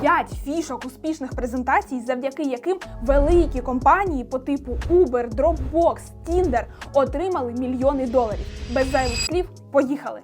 П'ять фішок успішних презентацій, завдяки яким великі компанії по типу Uber, Dropbox, Tinder отримали мільйони доларів. Без зайвих слів, поїхали!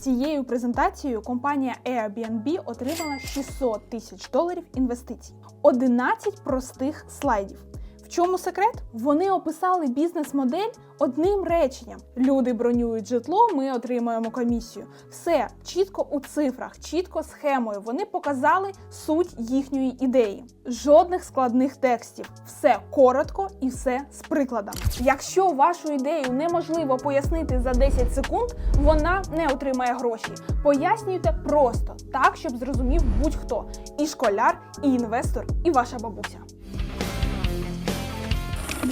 Цією презентацією компанія Airbnb отримала 600 тисяч доларів інвестицій. 11 простих слайдів. Чому секрет? Вони описали бізнес-модель одним реченням: люди бронюють житло, ми отримаємо комісію. Все чітко у цифрах, чітко схемою. Вони показали суть їхньої ідеї. Жодних складних текстів. Все коротко і все з прикладом. Якщо вашу ідею неможливо пояснити за 10 секунд, вона не отримає гроші. Пояснюйте просто так, щоб зрозумів будь-хто: і школяр, і інвестор, і ваша бабуся.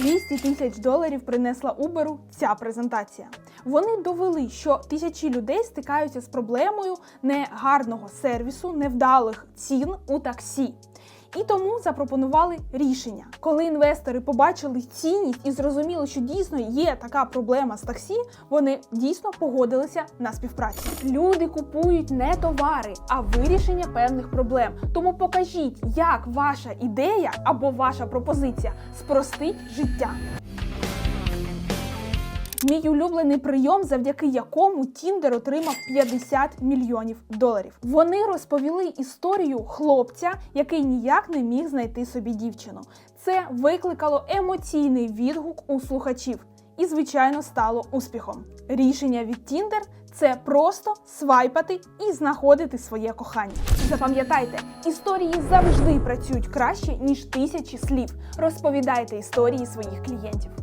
200 тисяч доларів принесла Uber ця презентація. Вони довели, що тисячі людей стикаються з проблемою негарного сервісу, невдалих цін у таксі. І тому запропонували рішення. Коли інвестори побачили цінність і зрозуміли, що дійсно є така проблема з таксі, вони дійсно погодилися на співпрацю. Люди купують не товари, а вирішення певних проблем. Тому покажіть, як ваша ідея або ваша пропозиція спростить життя. Мій улюблений прийом, завдяки якому Тіндер отримав 50 мільйонів доларів. Вони розповіли історію хлопця, який ніяк не міг знайти собі дівчину. Це викликало емоційний відгук у слухачів і, звичайно, стало успіхом. Рішення від Тіндер це просто свайпати і знаходити своє кохання. Запам'ятайте, історії завжди працюють краще ніж тисячі слів. Розповідайте історії своїх клієнтів.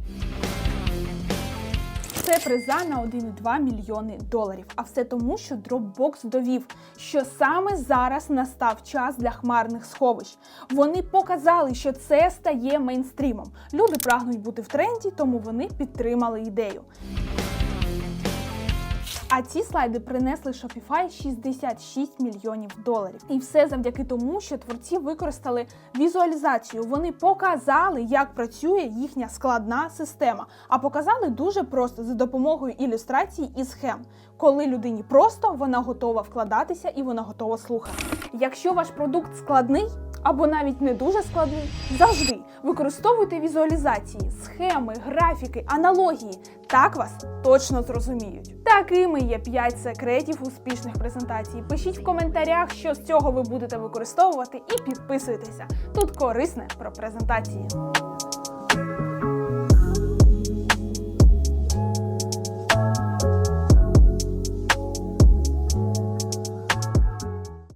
Це приза на 1,2 мільйони доларів. А все тому, що Dropbox довів, що саме зараз настав час для хмарних сховищ. Вони показали, що це стає мейнстрімом. Люди прагнуть бути в тренді, тому вони підтримали ідею. А ці слайди принесли Shopify 66 мільйонів доларів. І все завдяки тому, що творці використали візуалізацію. Вони показали, як працює їхня складна система. А показали дуже просто за допомогою ілюстрацій і схем. Коли людині просто, вона готова вкладатися і вона готова слухати. Якщо ваш продукт складний, або навіть не дуже складний, завжди використовуйте візуалізації, схеми, графіки, аналогії. Так вас точно зрозуміють. Такими є 5 секретів успішних презентацій. Пишіть в коментарях, що з цього ви будете використовувати, і підписуйтеся. Тут корисне про презентації.